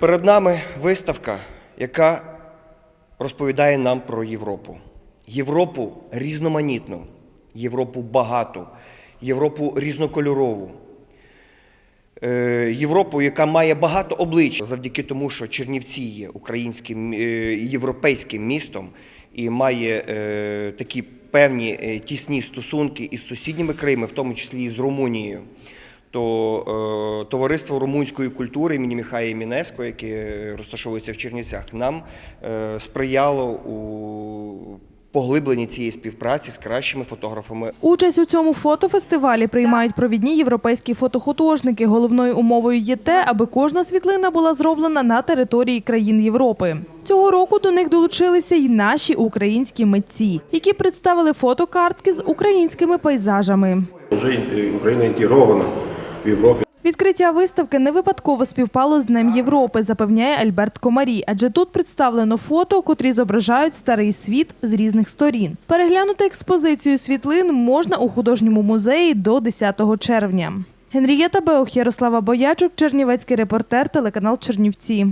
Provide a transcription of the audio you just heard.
Перед нами виставка, яка розповідає нам про Європу. Європу різноманітну, Європу багату, Європу різнокольорову. Е, Європу, яка має багато облич, завдяки тому, що Чернівці є українським е, європейським містом і має е, такі певні тісні стосунки із сусідніми країнами, в тому числі і з Румунією. То е, товариство румунської культури імені Міхая Мінеско, яке розташовується в Чернівцях, нам е, сприяло у поглибленні цієї співпраці з кращими фотографами Участь у цьому фотофестивалі приймають провідні європейські фотохудожники. Головною умовою є те, аби кожна світлина була зроблена на території країн Європи. Цього року до них долучилися й наші українські митці, які представили фотокартки з українськими пейзажами. Вже е, Україна інтегрована Європі. Відкриття виставки не випадково співпало з Днем Європи, запевняє Альберт Комарій, адже тут представлено фото, котрі зображають старий світ з різних сторін. Переглянути експозицію світлин можна у художньому музеї до 10 червня. Генрієта Беох, Ярослава Боячук, Чернівецький репортер, телеканал Чернівці.